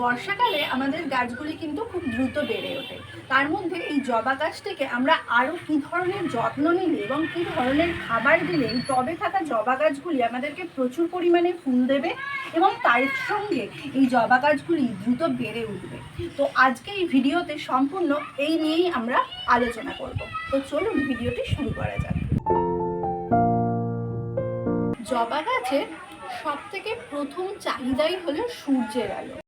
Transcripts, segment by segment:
বর্ষাকালে আমাদের গাছগুলি কিন্তু খুব দ্রুত বেড়ে ওঠে। তার মধ্যে এই জবা গাছটিকে আমরা আরও কী ধরনের যত্ন নিলে এবং কী ধরনের খাবার দিলে টবে থাকা জবা গাছগুলি আমাদেরকে প্রচুর পরিমাণে ফুল দেবে এবং তার সঙ্গে এই জবা গাছগুলি দ্রুত বেড়ে উঠবে। তো আজকে এই ভিডিওতে সম্পূর্ণ এই নিয়েই আমরা আলোচনা করব। তো চলুন ভিডিওটি শুরু করা যাক। জবা গাছের সব থেকে প্রথম চাহিদাই হলো সূর্যের আলো।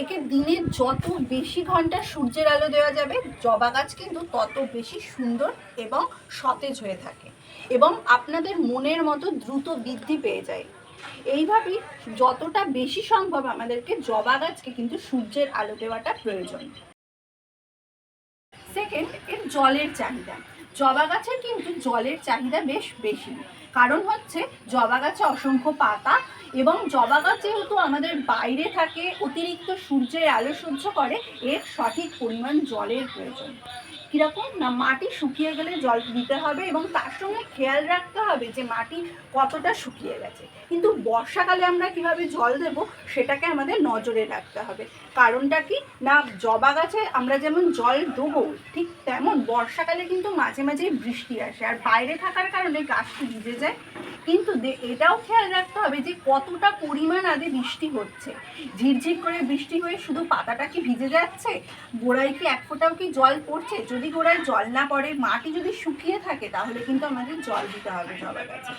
একে দিনে যত বেশি ঘণ্টা সূর্যের আলো দেওয়া যাবে, জবা গাছ কিন্তু তত বেশি সুন্দর এবং সতেজ হয়ে থাকে এবং আপনাদের মনের মতো দ্রুত বৃদ্ধি পেয়ে যায়। এইভাবেই যতটা বেশি সম্ভব আমাদেরকে জবা গাছকে কিন্তু সূর্যের আলো দেওয়াটা প্রয়োজন। সেকেন্ড এর জলের চাহিদা। জবা গাছের কিন্তু জলের চাহিদা বেশ বেশি। কারণ হচ্ছে জবা গাছে অসংখ্য পাতা এবং জবা গাছ যেহেতু আমাদের বাইরে থাকে, অতিরিক্ত সূর্যের আলো সহ্য করে, এর সঠিক পরিমাণ জলের প্রয়োজন। কীরকম? না, মাটি শুকিয়ে গেলে জল দিতে হবে এবং তার সঙ্গে খেয়াল রাখতে হবে যে মাটি কতটা শুকিয়ে গেছে। কিন্তু বর্ষাকালে আমরা কীভাবে জল দেব, সেটাকে আমাদের নজরে রাখতে হবে। কারণটা কি? না, জবা গাছে আমরা যেমন জল দেবো, ঠিক তেমন বর্ষাকালে কিন্তু মাঝে মাঝে বৃষ্টি আসে। আর বাইরে থাকার কারণে গাছটি ভিজে যায়। কিন্তু এটাও খেয়াল রাখতে হবে যে কতটা পরিমাণ আগে বৃষ্টি হচ্ছে। ঝিরঝির করে বৃষ্টি হয়ে শুধু পাতাটা কি ভিজে যাচ্ছে? গোড়ায় কি এক ফোঁটাও কি জল পড়ছে? যদি গোড়ায় জল না পড়ে, মাটি যদি শুকিয়ে থাকে, তাহলে কিন্তু আমাদের জল দিতে হবে জবা গাছে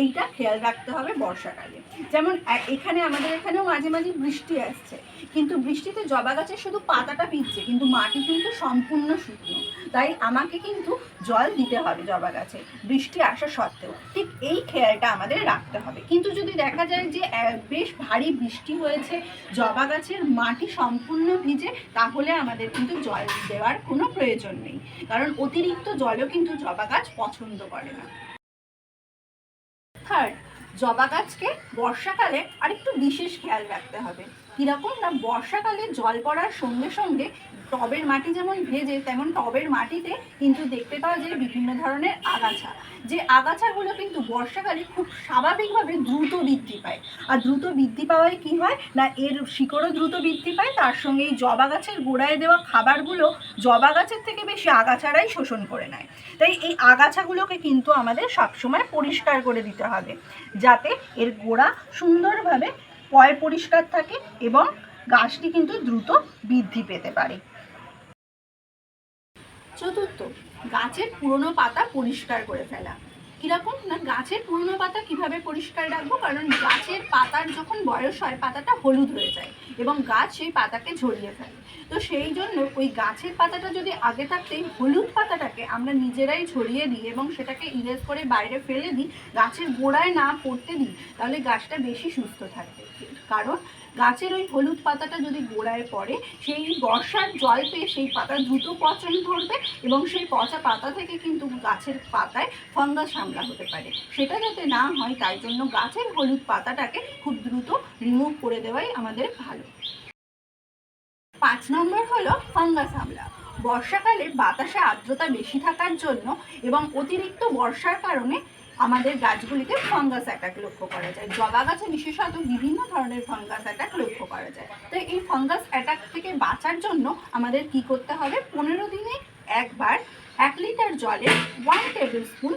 এইটা খেয়াল রাখতে হবে বর্ষাকালে যেমন এখানে আমাদের এখানেও মাঝে মাঝে বৃষ্টি আসছে। কিন্তু বৃষ্টিতে জবা গাছের শুধু পাতাটা ভিজছে, কিন্তু মাটি কিন্তু সম্পূর্ণ শুকনো। তাই আমাকে কিন্তু জল দিতে হবে জবা গাছে, বৃষ্টি আসা সত্ত্বেও। ঠিক এই খেয়ালটা আমাদের রাখতে হবে। কিন্তু যদি দেখা যায় যে বেশ ভারী বৃষ্টি হয়েছে, জবা গাছের মাটি সম্পূর্ণ ভিজে, তাহলে আমাদের কিন্তু জল দেওয়ার কোনো প্রয়োজন নেই। কারণ অতিরিক্ত জলও কিন্তু জবা গাছ পছন্দ করে না। থার্ড জবা গাছকে বর্ষাকালে আরেকটু বিশেষ খেয়াল রাখতে হবে। কীরকম না বর্ষাকালে জল পড়ার সঙ্গে সঙ্গে টবের মাটি যেমন ভেজে, তেমন টবের মাটিতে কিন্তু দেখতে পাওয়া যায় বিভিন্ন ধরনের আগাছা। যে আগাছাগুলো কিন্তু বর্ষাকালে খুব স্বাভাবিকভাবে দ্রুত বৃদ্ধি পায়। আর দ্রুত বৃদ্ধি পাওয়ায় কি হয়? না, এর শিকড়ও দ্রুত বৃদ্ধি পায়, তার সঙ্গে এই জবা গাছের গোড়ায় দেওয়া খাবারগুলো জবা গাছের থেকে বেশি আগাছারাই শোষণ করে নেয়। তাই এই আগাছাগুলোকে কিন্তু আমাদের সবসময় পরিষ্কার করে দিতে হবে, যাতে এর গোড়া সুন্দরভাবে পয় পরিষ্কার থাকে এবং গাছটি কিন্তু দ্রুত বৃদ্ধি পেতে পারে। চতুর্থ, গাছের পুরনো পাতা পরিষ্কার করে ফেলা। কীরকম? না, গাছের পুরনো পাতা কীভাবে পরিষ্কার রাখব? কারণ গাছের পাতার যখন বয়স হয়, পাতাটা হলুদ হয়ে যায় এবং গাছ সেই পাতাকে ঝরিয়ে ফেলে। তো সেই জন্য ওই গাছের পাতাটা যদি আগে থাকতেই হলুদ পাতাটাকে আমরা নিজেরাই ছড়িয়ে দিই এবং সেটাকে ইরেজ করে বাইরে ফেলে দিই, গাছের গোড়ায় না পড়তে দিই, তাহলে গাছটা বেশি সুস্থ থাকবে। কারণ গাছের ওই হলুদ পাতাটা যদি গোড়ায় পড়ে, সেই বর্ষার জল পেয়ে সেই পাতা দ্রুত পচন ধরবে এবং সেই পচা পাতা থেকে কিন্তু গাছের পাতায় ফাঙ্গাস হামলা হতে পারে। সেটা যাতে না হয়, তাই জন্য গাছের হলুদ পাতাটাকে খুব দ্রুত রিমুভ করে দেওয়াই আমাদের ভালো। পাঁচ নম্বর হলো ফাঙ্গাস হামলা। বর্ষাকালে বাতাসে আর্দ্রতা বেশি থাকার জন্য এবং অতিরিক্ত বর্ষার কারণে আমাদের গাছগুলিতে ফাঙ্গাস অ্যাটাক লক্ষ্য করা যায়। জবা গাছে বিশেষত বিভিন্ন ধরনের ফাঙ্গাস অ্যাটাক লক্ষ্য করা যায়। তো এই ফাঙ্গাস অ্যাটাক থেকে বাঁচার জন্য আমাদের কি করতে হবে? পনেরো দিনে একবার এক লিটার জলে ওয়ান টেবিল স্পুন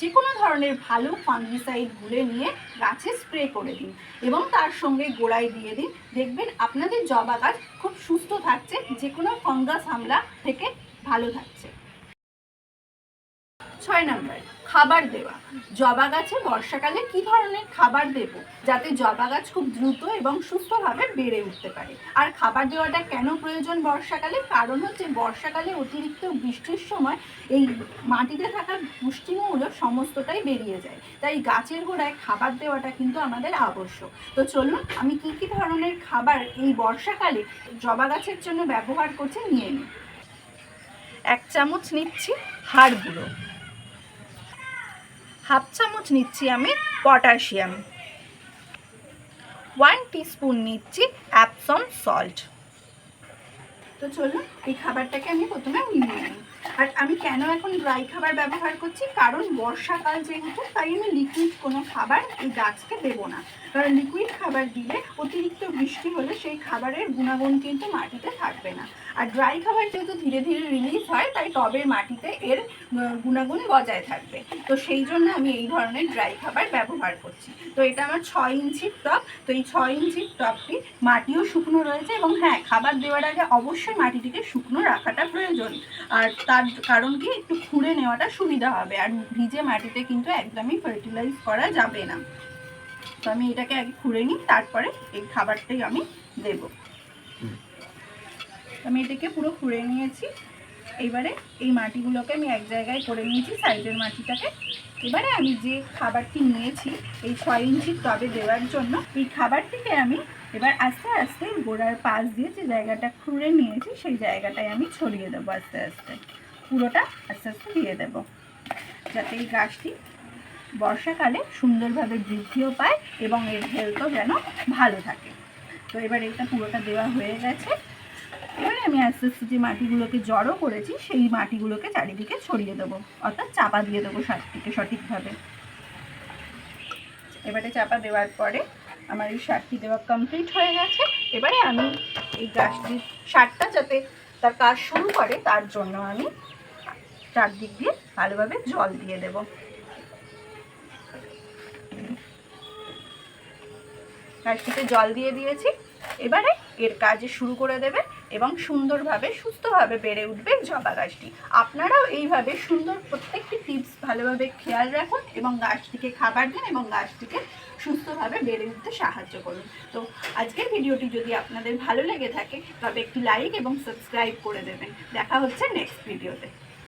যে কোনো ধরনের ভালো ফাঙ্গিসাইড গুলে নিয়ে গাছে স্প্রে করে দিন এবং তার সঙ্গে গোড়ায় দিয়ে দিন। দেখবেন আপনাদের জবা গাছ খুব সুস্থ থাকছে যে কোনো ফাঙ্গাস হামলা থেকে ভালো থাকছে। ছয় নম্বর খাবার দেওয়া। জবা গাছে বর্ষাকালে কি ধরনের খাবার দেব? যাতে জবা গাছ খুব দ্রুত এবং সুস্থভাবে বেড়ে উঠতে পারে। আর খাবার দেওয়াটা কেন প্রয়োজন বর্ষাকালে? কারণ হচ্ছে বর্ষাকালে অতিরিক্ত বৃষ্টির সময় এই মাটিতে থাকা পুষ্টিমূল্য সমস্তটাই বেরিয়ে যায়। তাই গাছের গোড়ায় খাবার দেওয়াটা কিন্তু আমাদের আবশ্যক। তো চলুন, আমি কি কি ধরনের খাবার এই বর্ষাকালে জবা গাছের জন্য ব্যবহার করছি নিয়ে নিই। এক চামচ নিচ্ছি হাড় গুঁড়ো হাফ চামচ নিচ্ছি আমি পটাশিয়াম। ওয়ান টিস্পুন নিচ্ছি অ্যাপসম সল্ট তো চলুন, এই খাবারটাকে আমি প্রথমে নিয়ে নিই। আর আমি কেন এখন ড্রাই খাবার ব্যবহার করছি? কারণ বর্ষাকাল যেহেতু, তাই আমি লিকুইড কোনো খাবার এই গাছকে দেবো না। কারণ লিকুইড খাবার দিলে অতিরিক্ত বৃষ্টি হলে সেই খাবারের গুণাগুণ কিন্তু মাটিতে থাকবে না। আর ড্রাই খাবার যেহেতু ধীরে ধীরে রিলিজ হয়, তাই টবের মাটিতে এর গুণাগুণ বজায় থাকবে। তো সেই জন্য আমি এই ধরনের ড্রাই খাবার ব্যবহার করছি। তো এটা আমার ছয় ইঞ্চির টব, তো এই ছয় ইঞ্চির টবটি মাটিও শুকনো রয়েছে এবং হ্যাঁ খাবার দেওয়ার আগে অবশ্যই মাটিটিকে শুকনো রাখাটা প্রয়োজন। আর তার কারণ কি, একটু খুঁড়ে নেওয়াটা সুবিধা হবে। আর ভিজে মাটিতে কিন্তু একদমই ফার্টিলাইজ করা যাবে না। তো আমি এটাকে আগে খুঁড়ে নিই, তারপরে এই খাবারটাই আমি দেবো। আমি এটাকে পুরো খুঁড়ে নিয়েছি। এবারে এই মাটিগুলোকে আমি এক জায়গায় করে নিয়েছি সাইডের মাটিটাকে। এবারে আমি যে খাবারটি নিয়েছি, এই ছয় ইঞ্চির টবে দেওয়ার জন্য, এই খাবারটিকে আমি এবার আস্তে আস্তে গোড়ার পাশ দিয়ে যে জায়গাটা খুঁড়ে নিয়েছি, সেই জায়গাটায় আমি ছড়িয়ে দেবো আস্তে আস্তে। পুরোটা আস্তে আস্তে দিয়ে দেবো। যাতে এই গাছটি বর্ষাকালে সুন্দরভাবে বৃদ্ধিও পায় এবং এর হেলথও যেন ভালো থাকে। তো এবার এটা পুরোটা দেওয়া হয়ে গেছে। এবারে আমি আস্তে আস্তে যে মাটিগুলোকে জড়ো করেছি, সেই মাটিগুলোকে চারিদিকে ছড়িয়ে দেবো। অর্থাৎ চাপা দিয়ে দেবো সারটিকে সঠিকভাবে। এবারে চাপা দেওয়ার পরে আমার এই সারটি দেওয়া কমপ্লিট হয়ে গেছে। এবারে আমি এই গাছটির সারটা যাতে তার কাজ শুরু করে, তার জন্য আমি চারদিক দিয়ে ভালোভাবে জল দিয়ে দেবো। গাছটিতে জল দিয়ে দিয়েছি। এবারে এর কাজে শুরু করে দেবে। এবং সুন্দরভাবে, সুস্থভাবে বেড়ে উঠবে জবা গাছটি। আপনারাও এইভাবে সুন্দর প্রত্যেকটি টিপস ভালোভাবে খেয়াল রাখুন এবং গাছটিকে খাবার দিন এবং গাছটিকে সুস্থভাবে বেড়ে উঠতে সাহায্য করুন। তো আজকের ভিডিওটি যদি আপনাদের ভালো লেগে থাকে, তবে একটি লাইক এবং সাবস্ক্রাইব করে দেবেন। দেখা হচ্ছে নেক্সট ভিডিওতে